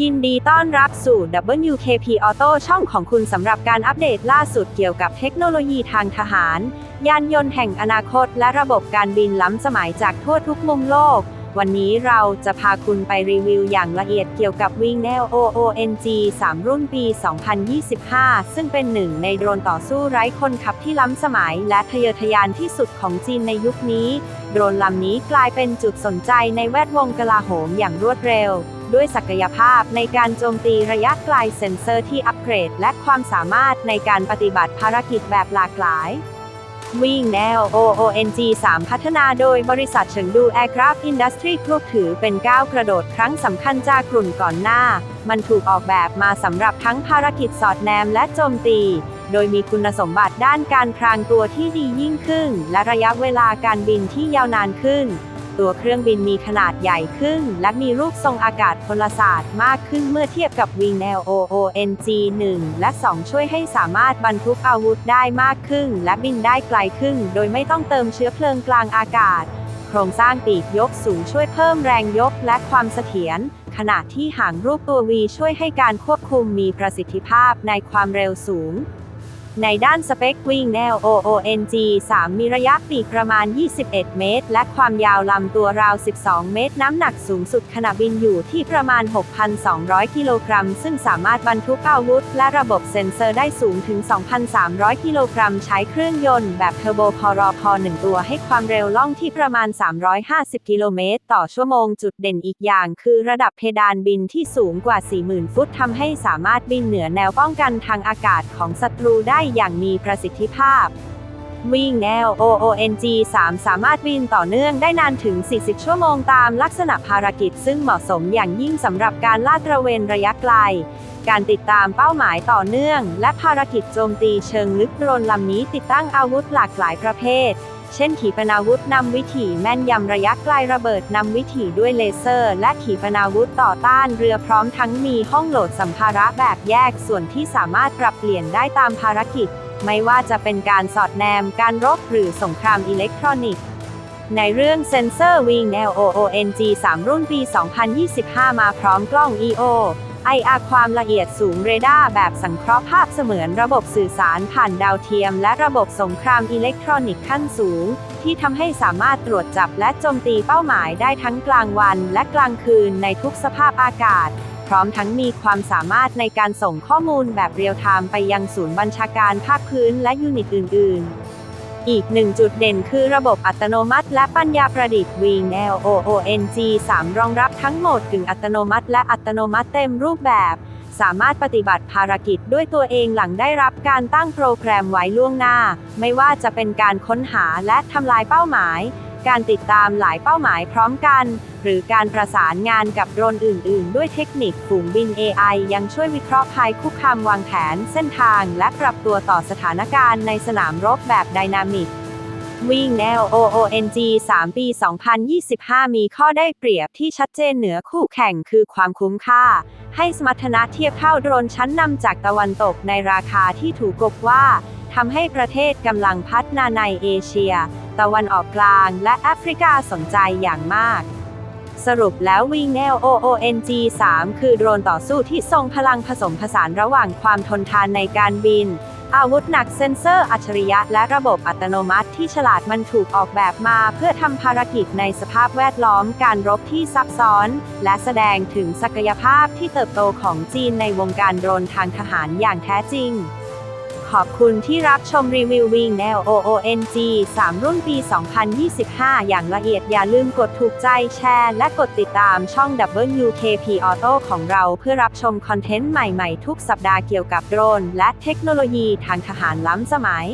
ยินดีต้อนรับสู่ WKP Auto ช่องของคุณสำหรับการอัปเดตล่าสุดเกี่ยวกับเทคโนโลยีทางทหาร ยานยนต์แห่งอนาคต และระบบการบินล้ำสมัยจากทั่วทุกมุมโลก วันนี้เราจะพาคุณไปรีวิวอย่างละเอียดเกี่ยวกับ Wingnail OONG 3 รุ่นปี 2025 ซึ่งเป็นหนึ่งในโดรนต่อสู้ไร้คนขับที่ล้ำสมัย และทะเยอทะยานที่สุดของจีนในยุคนี้ โดรนลำนี้กลายเป็นจุดสนใจในแวดวงกลาโหมอย่างรวดเร็ว ด้วยศักยภาพในการโจมตีระยะไกลเซ็นเซอร์ที่อัปเกรด และความสามารถในการปฏิบัติภารกิจแบบหลากหลาย วิ่งแนว OONG 3 พัฒนาโดยบริษัทเฉิงดู Aircraft Industry Group ถือเป็นก้าวกระโดดครั้งสำคัญจากกลุ่นก่อนหน้า มันถูกออกแบบมาสำหรับทั้งภารกิจสอดแนมและโจมตี โดยมีคุณสมบัติด้านการพรางตัวที่ดียิ่งขึ้น และระยะเวลาการบินที่ยาวนานขึ้น ตัวเครื่องบินมีขนาดใหญ่ขึ้น และมีรูปทรงอากาศพลศาสตร์มากขึ้นเมื่อเทียบกับวิงแนว OONG 1 และ 2 ช่วยให้สามารถบรรทุกอาวุธได้มากขึ้น และบินได้ไกลขึ้น โดยไม่ต้องเติมเชื้อเพลิงกลางอากาศ โครงสร้างปีกยกสูงช่วยเพิ่มแรงยกและความเสถียรขณะที่หางรูปตัว V ช่วยให้การควบคุมมีประสิทธิภาพในความเร็วสูง ในด้านสเปควิ่งแนว OONG 3 มีระยะปีกประมาณ 21 เมตร และความยาวลำตัวราว 12 เมตร น้ำหนักสูงสุดขณะบินอยู่ที่ประมาณ 6,200 กิโลกรัม ซึ่งสามารถบรรทุกอาวุธ และระบบเซ็นเซอร์ได้สูงถึง 2,300 กิโลกรัม ใช้เครื่องยนต์แบบเทอร์โบพอรอพอ1ตัวให้ความเร็วล่องที่ประมาณ 350 กิโลเมตร ต่อชั่วโมง จุดเด่นอีกอย่าง คือระดับเพดานบินที่สูงกว่า 40,000 ฟุตทำให้สามารถบินเหนือแนวป้องกันทางอากาศของศัตรูได้อย่างมีประสิทธิภาพ วิ่งแนว OONG 3 สามารถบินต่อเนื่องได้นานถึง 40 ชั่วโมงตามลักษณะภารกิจ ซึ่งเหมาะสมอย่างยิ่งสำหรับการลาดตระเวนระยะไกล การติดตามเป้าหมายต่อเนื่อง และภารกิจโจมตีเชิงลึกโดรนลำนี้ติดตั้งอาวุธหลากหลายประเภท เช่นขีปนาวุธนำวิถีแม่นยำระยะไกลระเบิดนำวิถีด้วยเลเซอร์ และขีปนาวุธต่อต้านเรือพร้อมทั้งมีห้องโหลดสัมภาระแบบแยกส่วนที่สามารถปรับเปลี่ยนได้ตามภารกิจ ไม่ว่าจะเป็นการสอดแนมการรบหรือสงครามอิเล็กทรอนิกส์ในเรื่องเซนเซอร์วิงแนว OONG 3 รุ่นปี 2025 มาพร้อมกล้อง EO IR ความละเอียดสูงเรดาร์แบบสังเคราะห์ภาพเสมือนระบบสื่อสารผ่านดาวเทียม และระบบสงครามอิเล็กทรอนิกส์ขั้นสูง ที่ทำให้สามารถตรวจจับและโจมตีเป้าหมายได้ทั้งกลางวันและกลางคืนในทุกสภาพอากาศ พร้อมทั้งมีความสามารถในการส่งข้อมูลแบบเรียลไทม์ไปยังศูนย์บัญชาการภาคพื้นและยูนิตอื่น ๆ อีกหนึ่งจุดเด่นคือระบบอัตโนมัติ และปัญญาประดิษฐ์ Wing LOONG 3 รองรับทั้งโหมดกึ่งอัตโนมัติ และอัตโนมัติเต็มรูปแบบ สามารถปฏิบัติภารกิจด้วยตัวเองหลังได้รับการตั้งโปรแกรมไว้ล่วงหน้า ไม่ว่าจะเป็นการค้นหาและทำลายเป้าหมาย การติดตามหลายเป้าหมายพร้อมกัน หรือการประสานงานกับโดรนอื่น ๆ ด้วยเทคนิคฝูงบิน AI ยังช่วยวิเคราะห์ภัยคุกคามวางแผนเส้นทาง และปรับตัวต่อสถานการณ์ในสนามรบแบบไดนามิกวิ่งแนว OONG 3 ปี 2025 มีข้อได้เปรียบที่ชัดเจนเหนือคู่แข่งคือความคุ้มค่า ให้สมรรถนะเทียบเท่าโดรนชั้นนำจากตะวันตกในราคาที่ถูกกบว่าทำให้ประเทศกำลังพัฒนาในเอเชีย ตะวันออกกลางและแอฟริกาสนใจอย่างมาก สรุปแล้ววิงแนว OONG 3คือโดรนต่อสู้ที่ทรงพลังผสมผสานระหว่างความทนทานในการบิน อาวุธหนักเซ็นเซอร์อัจฉริยะและระบบอัตโนมัติที่ฉลาดมันถูกออกแบบมาเพื่อทำภารกิจในสภาพแวดล้อมการรบที่ซับซ้อน และแสดงถึงศักยภาพที่เติบโตของจีนในวงการโดรนทางทหารอย่างแท้จริง ขอบคุณที่รับชมรีวิววิงแนว OONG 3 รุ่นปี 2025 อย่างละเอียดอย่าลืมกดถูกใจแชร์ และกดติดตามช่อง WKP Auto ของเราเพื่อรับชมคอนเทนต์ใหม่ๆ ทุกสัปดาห์เกี่ยวกับโดรน และเทคโนโลยีทางทหารล้ำสมัย